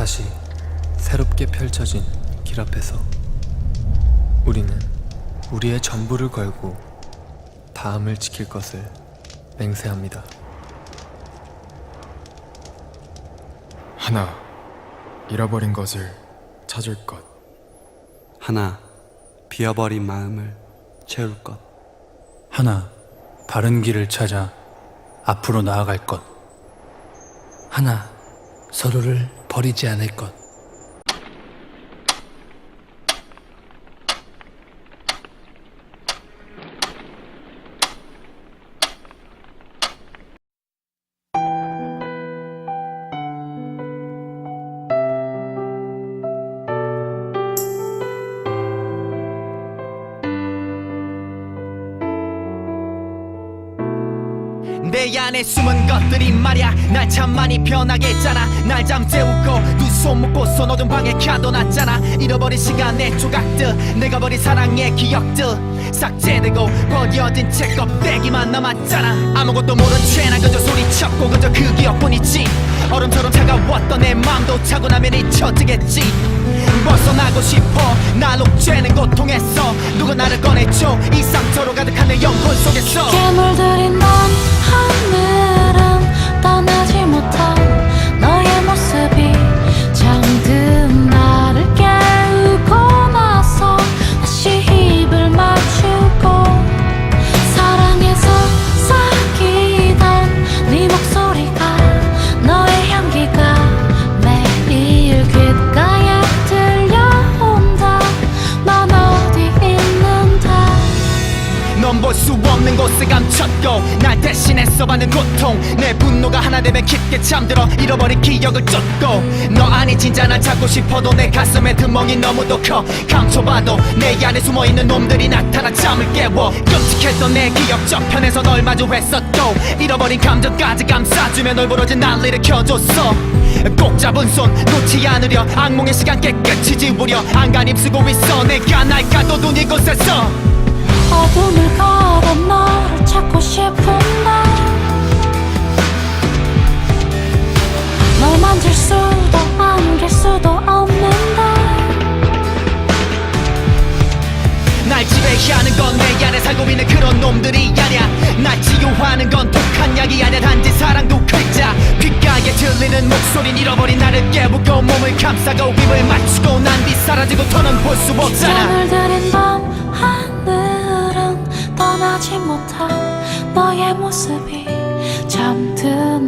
다시 새롭게 펼쳐진 길 앞에서 우리는 우리의 전부를 걸고 다음을 지킬 것을 맹세합니다. 하나 잃어버린 것을 찾을 것 하나 비어버린 마음을 채울 것 하나, 바른 길을 찾아 앞으로 나아갈 것. 하나, 서로를 버리지 않을 것. 내 안에 숨은 것들이 말야. 날 참 많이 변하게 했잖아. 날 잠재우고 두 손 묶고 손어둔 방에 가둬놨잖아. 잃어버린 시간의 조각들 내가 버린 사랑의 기억들. 삭제되고 버려진 채 껍데기만 남았잖아. 아무것도 모른 채난 그저 소리쳤고 그저 그 기억뿐이지 얼음처럼 차가웠던 내 맘도 차고 나면 잊혀지겠지. 벗어나고 싶어 날 옥죄는 고통에서 누가 나를 꺼내줘. 이 상처로 가득한 내 영혼 속에서. 괴물들이 난 하늘 곳에 감췄고 날 대신해서 받는 고통. 내 분노가 하나 되면 깊게 잠들어 잃어버린 기억을 쫓고. 너 아니 진짜 날 찾고 싶어도 내 가슴에 드멍이 너무도 커. 감춰봐도 내 안에 숨어있는 놈들이 나타나 잠을 깨워. 끔찍했던 내 기억 저편에서 널 마주했었고. 잃어버린 감정까지 감싸주며 널 부러진 날 일으켜줬어. 꼭 잡은 손 놓지 않으려. 악몽의 시간 깨끗이 지우려. 안간 힘 쓰고 있어. 내가 날 가둬둔 이곳에서. 어둠 놈들이 아냐? 날 치유하는 건 독한 약이 아냐? 단지 사랑도 글자. 귓가에 들리는 목소린 잃어버린 나를 깨우고 몸을 감싸고 입을 맞추고 난 뒤 사라지고 더는 볼 수 없잖아. 들인 밤 하늘은 떠나지 못한 너의 모습이 잠든